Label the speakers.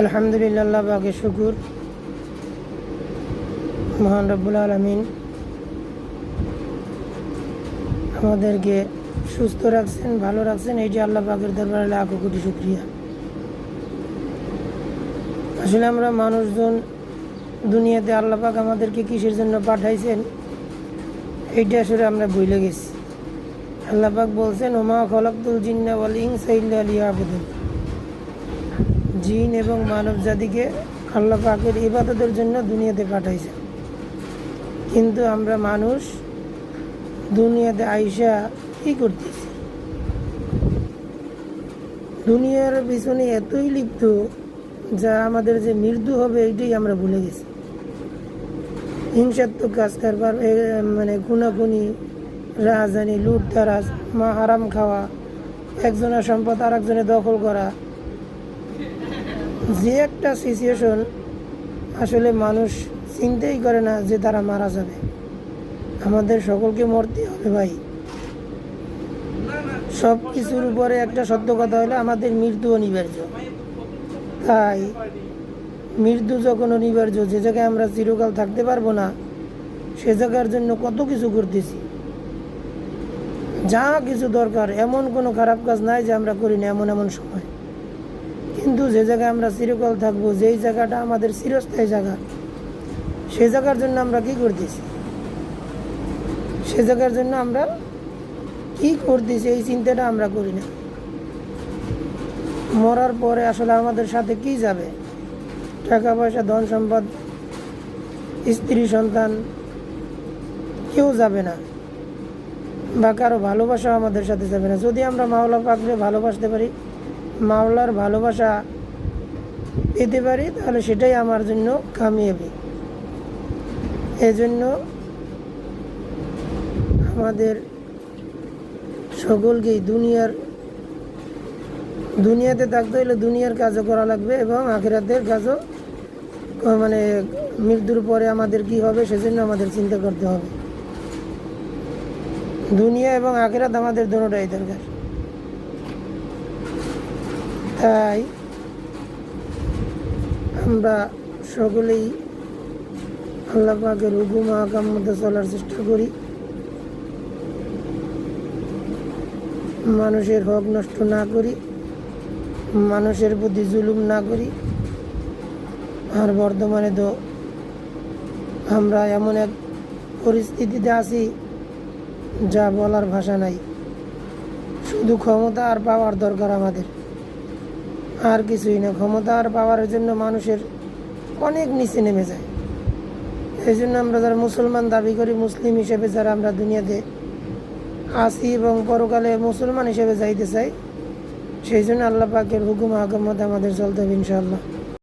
Speaker 1: আলহামদুলিল্লাহ বাকে শুকুর। মহান রব্বুল আলমিন আমাদেরকে সুস্থ রাখছেন, ভালো রাখছেন। এইটি আল্লাহ পাকের দরবারে লাখো কোটি শুক্রিয়া। আসলে আমরা মানুষজন দুনিয়াতে আল্লাহ পাক আমাদেরকে কিসের জন্য পাঠাইছেন, এইটা আসলে আমরা ভুলে গেছি। আল্লাহ পাক বলছেন, ওমা খলকতুল জিন্না ওয়াল ইনসা ইল্লা লিয়াবুদুন। জিন এবং মানব জাতিকে আল্লাহ পাকের ইবাদতের জন্য দুনিয়াতে পাঠাইছে। কিন্তু আমরা মানুষ দুনিয়াতে আইসা কি করতেছি? দুনিয়ার পিছনে এতই লিপ্ত যা আমাদের যে মৃত্যু হবে এইটাই আমরা ভুলে গেছি। হিংসাত্মক কাজ কারবার মানে খুনাখুনি রাজধানী লুট তারাজ মা, হারাম খাওয়া, একজনের সম্পদ আর দখল করা যে একটা সিচুয়েশন আসলে মানুষ চিন্তাই করে না যে তারা মারা যাবে। আমাদের সকলকে মরতে হবে ভাই। সব কিছুর উপরে একটা সত্য কথা হলো, আমাদের মৃত্যু অনিবার্য। তাই মৃত্যু যখন অনিবার্য, যে জায়গায় আমরা চিরকাল থাকতে পারব না, সে জায়গার জন্য কত কিছু করতেছি। যা কিছু দরকার, এমন কোনো খারাপ কাজ নাই যে আমরা করি না, এমন এমন সময়। কিন্তু যে জায়গায় আমরা চিরকাল থাকব, যেই জায়গাটা আমাদের চিরস্থায়ী জায়গা, সে জায়গার জন্য আমরা কি করতেছি? সে জায়গার জন্য আমরা কি করতেছি? এই চিন্তাটা আমরা করি না। মরার পরে আসলে আমাদের সাথে কি যাবে? টাকা পয়সা ধন সম্পদ স্ত্রী, সন্তান, কেউ যাবে না। বা কারও ভালোবাসা আমাদের সাথে যাবে না। যদি আমরা মাওলা পাকলে ভালোবাসতে পারি মাওলার ভালোবাসা পেতে পারি, তাহলে সেটাই আমার জন্য কামিয়াবি। এজন্য আমাদের সকলকেই দুনিয়ার, দুনিয়াতে থাকতে হলে দুনিয়ার কাজও করা লাগবে এবং আখেরাতের কাজও মানে মৃত্যুর পরে আমাদের কি হবে সেজন্য আমাদের চিন্তা করতে হবে। দুনিয়া এবং আখেরাত আমাদের দোনোটাই দরকার। তাই আমরা সকলেই আল্লাহ পাকের হুকুম আকাম মতো চলার চেষ্টা করি। মানুষের হক নষ্ট না করি, মানুষের প্রতি জুলুম না করি। আর বর্তমানে তো আমরা এমন এক পরিস্থিতিতে আছি, যা বলার ভাষা নাই। শুধু ক্ষমতা আর পাওয়ার দরকার আমাদের। আর কিছুই না। ক্ষমতা আর পাওয়ার জন্য মানুষের অনেক নিচে নেমে যায়। এই জন্য আমরা যারা মুসলমান দাবি করি, মুসলিম হিসেবে যারা আমরা দুনিয়াতে আসি এবং পরকালে মুসলমান হিসেবে যাইতে চাই, সেই জন্য আল্লাহ পাকের হুকুম আহকমত আমাদের চলতে হবে ইনশাআল্লাহ।